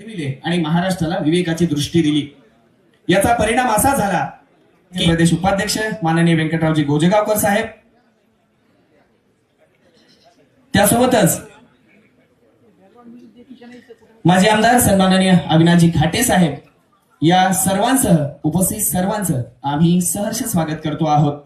दिले आणि महाराष्ट्राला विवेकाची दृष्टी दिली याचा परिणाम असा झाला की प्रदेश उपाध्यक्ष माननीय व्यंकटरावजी गोजेगावकर साहेब त्यासोबतच माजी आमदार सन्माननीय अविनाजी घाटे साहेब या सर्वांसह उपस्थित सर्वांचं आम्ही सहर्ष स्वागत करतो आहोत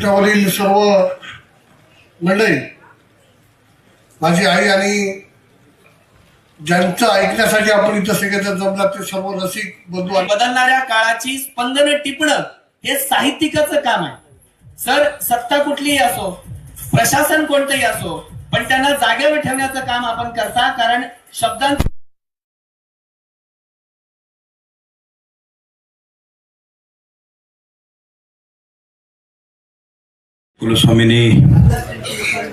त्यावरील सर्व मंडळी माझी आई आणि ज्यांचं ऐकण्यासाठी आपण इथं सगळ्यांचा जमला ते सर्व रसिक बंधू बदलणाऱ्या काळाची स्पंदन टिपणं हे साहित्यिकाचं काम आहे. सर सत्ता कुठलीही असो प्रशासन कोणतंही असो पण त्यांना जागेवर ठेवण्याचं काम आपण करता कारण शब्दांचं कुलस्वामींनी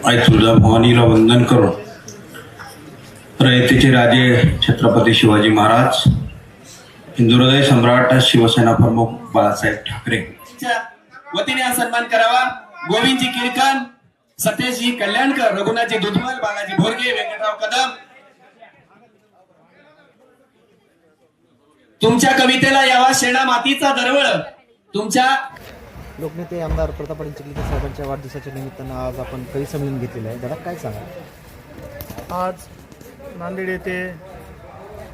आई तुळजा भवानीला वंदन करून रयतेचे राजे छत्रपती शिवाजी महाराज हिंदुहृदय सम्राट शिवसेना प्रमुख बाळासाहेब ठाकरे. वतीने हा सन्मान करावा. गोविंदजी किरकन सतेशजी कल्याणकर रघुनाथजी दुधमल बाळाजी भोरगे व्यंकटराव कदम. तुमच्या कवितेला यावा शेणा मातीचा दरवळ. तुमच्या लोकनेते आमदार प्रताप चिखलीकर साहेबांच्या वाढदिवसाच्या निमित्तानं आज आपण कवी संमेलन घेतलेलं आहे. दादा काय सांगा आज नांदेड येथे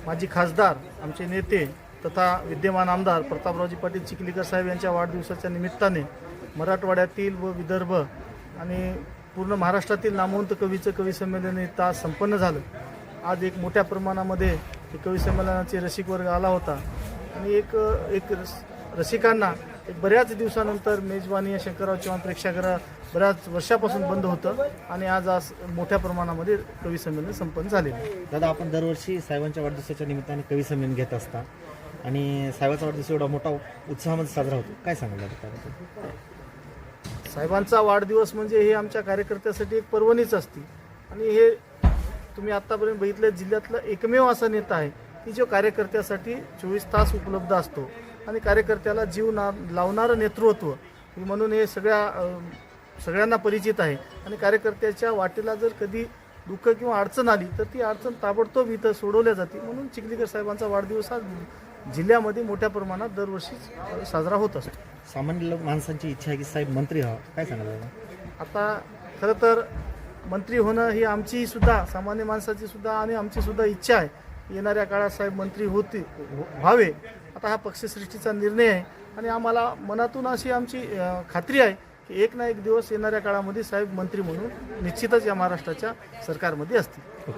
माजी खासदार आमचे नेते तथा विद्यमान आमदार प्रतापरावजी पाटील चिखलीकर साहेब यांच्या वाढदिवसाच्या निमित्ताने मराठवाड्यातील व विदर्भ आणि पूर्ण महाराष्ट्रातील नामवंत कवीचं कवी संमेलन तास संपन्न झालं. आज एक मोठ्या प्रमाणामध्ये हे कवी संमेलनाचे रसिक वर्ग आला होता. आणि एक एक रस रसिकांना बऱ्याच दिवसानंतर मेजवानी या शंकरराव चव्हाण प्रेक्षागृह बऱ्याच वर्षापासून बंद होतं आणि आज आज मोठ्या प्रमाणामध्ये कवी संमेलन संपन्न झालेलं आहे. दादा आपण दरवर्षी साहेबांच्या वाढदिवसाच्या निमित्ताने कवी संमेलन घेत असता आणि साहेबांचा वाढदिवस एवढा मोठा उत्साहामध्ये साजरा होतो. काय दादा त्याबद्दल? साहेबांचा वाढदिवस म्हणजे हे आमच्या कार्यकर्त्यासाठी एक पर्वणीच असते. आणि हे तुम्ही आत्तापर्यंत बघितलं जिल्ह्यातला एकमेव असा नेता आहे. की जो कार्यकर्त्यासाठी चोवीस तास उपलब्ध असतो. आणि कार्यकर्त्याला जीव ना लावणारं नेतृत्व म्हणून हे सगळ्या सगळ्यांना परिचित आहे. आणि कार्यकर्त्याच्या वाटेला जर कधी दुःख किंवा अडचण आली तर ती अडचण ताबडतोब इथं सोडवल्या जाते. म्हणून चिखलीकर साहेबांचा वाढदिवस हा जिल्ह्यामध्ये मोठ्या प्रमाणात दरवर्षी साजरा होत असतो. सामान्य माणसांची इच्छा आहे की साहेब मंत्री व्हावं. काय दादा? आता खरं तर मंत्री होणं ही आमची सुद्धा सामान्य माणसाची सुद्धा आणि आमची सुद्धा इच्छा आहे. येणाऱ्या काळात साहेब मंत्री होती हो- व्हावे. आता हा पक्षसृष्टीचा निर्णय आहे. आणि आम्हाला मनातून अशी आमची खात्री आहे की एक ना एक दिवस येणाऱ्या काळामध्ये साहेब मंत्री म्हणून निश्चितच या महाराष्ट्राच्या सरकारमध्ये असतील. हो,